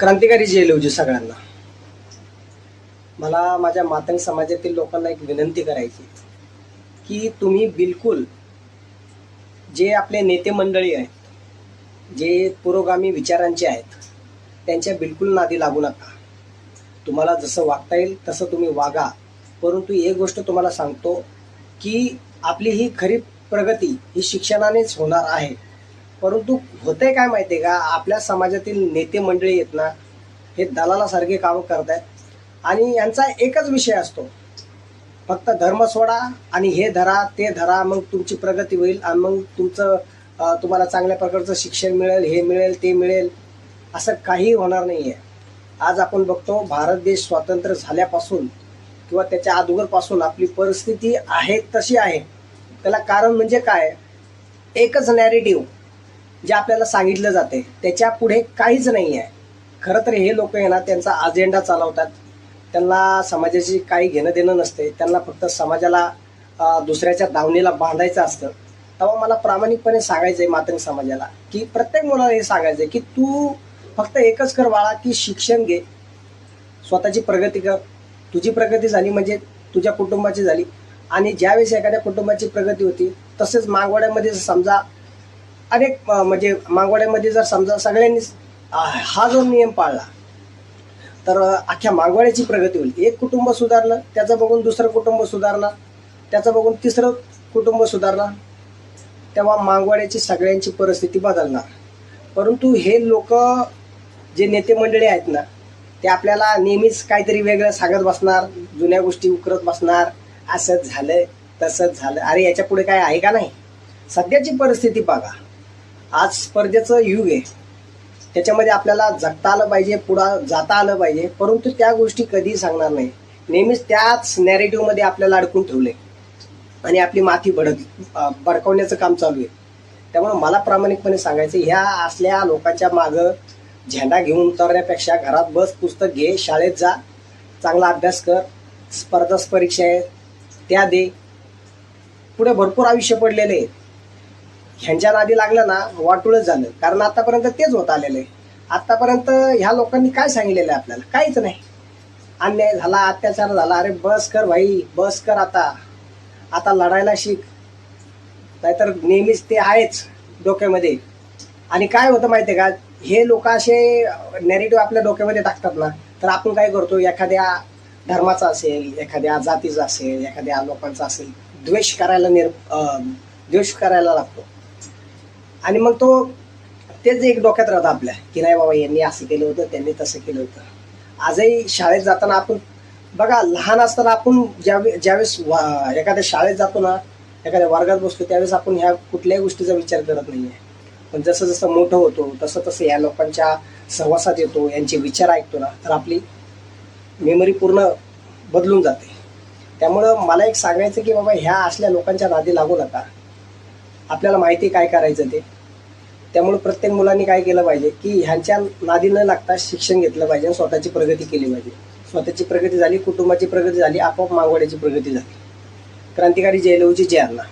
क्रांतिकारी जेल होती सगळ्यांना. मला माझ्या मातंग समाजातील लोकांना एक विनंती करायची की तुम्ही बिलकुल जे आपले नेते मंडळी आहेत जे पुरोगामी विचारांचे आहेत त्यांच्या बिलकुल नादी लागू नका. तुम्हाला जसं वागता येईल तसं तुम्ही वागा. परंतु एक गोष्ट तुम्हाला सांगतो की आपली ही खरी प्रगती ही शिक्षणानेच होणार आहे. परंतु होतंय काय माहिती आहे का? आपल्या समाजातील नेते मंडळी आहेत ना हे दलालासारखे कामं करत आहेत आणि यांचा एकच विषय असतो. फक्त धर्म सोडा आणि हे धरा ते धरा मग तुमची प्रगती होईल आणि मग तुमचं तुम्हाला चांगल्या प्रकारचं शिक्षण मिळेल हे मिळेल ते मिळेल असं काही होणार नाही आहे आज आपण बघतो भारत देश स्वातंत्र्य झाल्यापासून किंवा त्याच्या अगोदरपासून आपली परिस्थिती आहे तशी आहे. त्याला कारण म्हणजे काय? एकच नॅरेटिव्ह जे आपल्याला सांगितलं जाते त्याच्या पुढे काहीच नाही आहे खरं तर हे लोक आहे ना त्यांचा अजेंडा चालवतात. त्यांना समाजाशी काही घेणं देणं नसते. त्यांना फक्त समाजाला दुसऱ्याच्या दावणीला बांधायचं असतं. तेव्हा मला प्रामाणिकपणे सांगायचं आहे मातंग समाजाला की प्रत्येक मुलाला हे सांगायचं आहे की तू फक्त एकच कर बाळा की शिक्षण घे. स्वतःची प्रगती कर. तुझी प्रगती झाली म्हणजे तुझ्या कुटुंबाची झाली. आणि ज्यावेळेस एखाद्या कुटुंबाची प्रगती होती तसेच मागवाड्यामध्ये समजा अनेक म्हणजे मागवाड्यामध्ये जर समजा सगळ्यांनी हा जो नियम पाळला तर अख्ख्या मागवाड्याची प्रगती होईल. एक कुटुंब सुधारलं त्याचं बघून दुसरं कुटुंब सुधारणार त्याचं बघून तिसरं कुटुंब सुधारणार तेव्हा मागवाड्याची सगळ्यांची परिस्थिती बदलणार. परंतु हे लोक जे नेते मंडळी आहेत ना ते आपल्याला नेहमीच काहीतरी वेगळं सांगत बसणार जुन्या गोष्टी उकरत बसणार असंच झालं तसंच झालं अरे याच्यापुढे काय आहे का नाही? सध्याची परिस्थिती बघा. आज स्पर्धेचं युग आहे. त्याच्यामध्ये आपल्याला जगता आलं पाहिजे पुढं जाता आलं पाहिजे. परंतु त्या गोष्टी कधीही सांगणार नाही. नेहमीच त्याच नॅरेटिव्हमध्ये आपल्याला अडकून ठेवले आणि आपली माथी भडक भडकवण्याचं काम चालू आहे. त्यामुळे मला प्रामाणिकपणे सांगायचं ह्या असल्या लोकांच्या मागं झेंडा घेऊन उतरण्यापेक्षा घरात बस पुस्तक घे शाळेत जा चांगला अभ्यास कर स्पर्धा परीक्षा आहेत त्या दे. पुढे भरपूर आयुष्य पडलेले आहे. ह्यांच्या नादी लागलं ना वाटूळच झालं. कारण आतापर्यंत तेच होत आलेलं आहे. आतापर्यंत ह्या लोकांनी काय सांगितलेलं आहे आपल्याला? काहीच नाही. अन्याय झाला अत्याचार झाला. अरे बस कर भाई बस कर आता. आता लढायला शिक. नाहीतर नेहमीच ते आहेच डोक्यामध्ये. आणि काय होतं माहिती आहे का? हे लोक असे नेरेटिव्ह आपल्या डोक्यामध्ये टाकतात ना तर आपण काय करतो? एखाद्या धर्माचा असेल एखाद्या जातीचा असेल एखाद्या लोकांचा असेल द्वेष करायला निर द्वेष करायला लागतो. आणि मग तो तेच एक डोक्यात राहतं आपल्या की नाही बाबा यांनी असं केलं होतं त्यांनी तसं केलं होतं. आजही शाळेत जाताना आपण बघा लहान असताना आपण ज्यावे ज्यावेळेस वा- एखाद्या शाळेत जातो ना एखाद्या वर्गात बसतो त्यावेळेस आपण ह्या कुठल्याही गोष्टीचा विचार करत नाही आहे पण जसं जसं मोठं होतो तसं तसं या लोकांच्या सहवासात येतो यांचे विचार ऐकतो ना तर आपली मेमरी पूर्ण बदलून जाते. त्यामुळं मला एक सांगायचं की बाबा ह्या असल्या लोकांच्या नादी लागू नका. आपल्याला माहिती काय करायचं ते. त्यामुळे प्रत्येक मुलांनी काय केलं पाहिजे की ह्यांच्या नादी न लागता शिक्षण घेतलं पाहिजे आणि स्वतःची प्रगती केली पाहिजे. स्वतःची प्रगती झाली कुटुंबाची प्रगती झाली आपोआप मागवड्याची प्रगती झाली. क्रांतिकारी जयलवची जय अण्णा